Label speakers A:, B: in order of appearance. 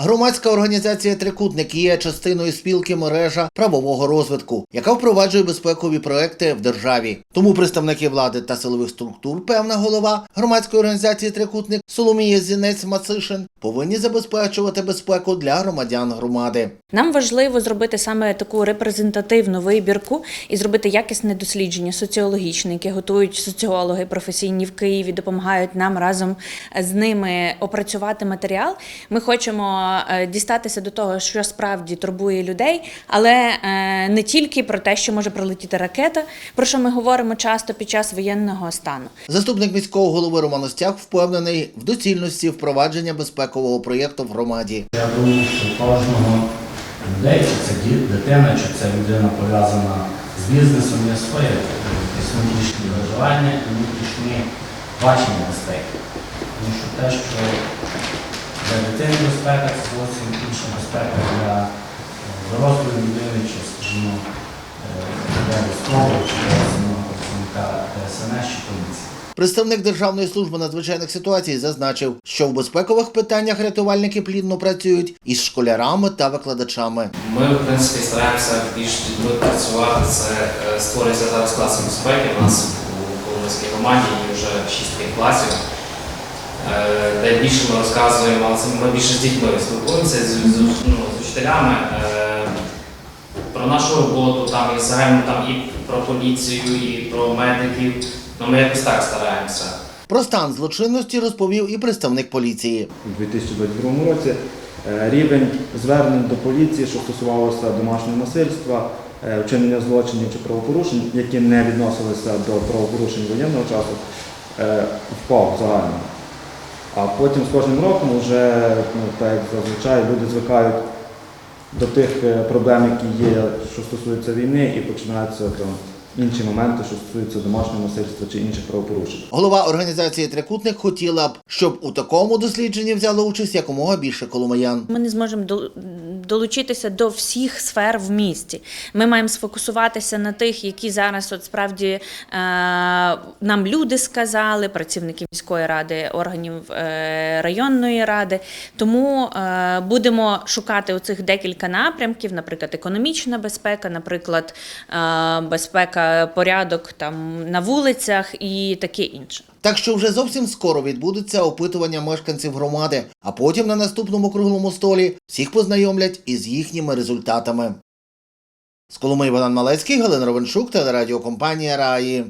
A: Громадська організація Трикутник є частиною спілки мережа правового розвитку, яка впроваджує безпекові проекти в державі. Тому представники влади та силових структур, певна голова громадської організації Трикутник Соломія Зінець Мацишин повинні забезпечувати безпеку для громадян громади.
B: Нам важливо зробити саме таку репрезентативну вибірку і зробити якісне дослідження соціологічне, яке готують соціологи професійні в Києві, допомагають нам разом з ними опрацювати матеріал. Ми хочемо дістатися до того, що справді турбує людей, але е, не тільки про те, що може пролетіти ракета, про що ми говоримо часто під час воєнного стану.
A: Заступник міського голови Роман Остяг впевнений в доцільності впровадження безпекового проєкту в громаді.
C: Я думаю, що кожного людей, чи це дитина, чи це людина пов'язана з бізнесом, є своє якісь внутрішні виживання і внутрішні бачення безпеки. Тому що те, що для дитини безпека, це зовсім інша безпека для е, дорослої людини, чи, скажімо, е, для військового, чи для самого працівника ДСНС чи поліції.
A: Представник Державної служби надзвичайних ситуацій зазначив, що в безпекових питаннях рятувальники плідно працюють із школярами та викладачами.
D: Ми, в принципі, стараємося більш з працювати. Це е, створюється зараз класи безпеки. У нас у Коломийській команді є вже 6 класів, де більше ми розказуємо, але це ми більше з дітьми спілкуємося, з, з, ну, з учителями. е, Про нашу роботу, там і загально там і про поліцію, і про медиків. Ну, ми якось так стараємося.
A: Про стан злочинності розповів і представник поліції.
E: у 2022 році е, рівень звернень до поліції, що стосувалося домашнього насильства, е, вчинення злочинів чи правопорушень, які не відносилися до правопорушень воєнного часу, е, впав загально. А потім з кожним роком вже, ну, так як зазвичай, люди звикають до тих е, проблем, які є, що стосуються війни, і починаються там інші моменти, що стосуються домашнього насильства чи інших правопорушень.
A: Голова організації Трикутник хотіла б, щоб у такому дослідженні взяло участь якомога більше коломиян.
B: Ми не зможемо долучитися до всіх сфер в місті. Ми маємо сфокусуватися на тих, які зараз от справді е, нам люди сказали, працівники міської ради, органів е, районної ради. Тому е, будемо шукати оцих декілька напрямків, наприклад, економічна безпека, наприклад, безпека, порядок там на вулицях і таке інше.
A: Так що вже зовсім скоро відбудеться опитування мешканців громади, а потім на наступному круглому столі всіх познайомлять із їхніми результатами. З Коломи Богдан Малецький, Галина Ровеншук, телерадіокомпанія Раї.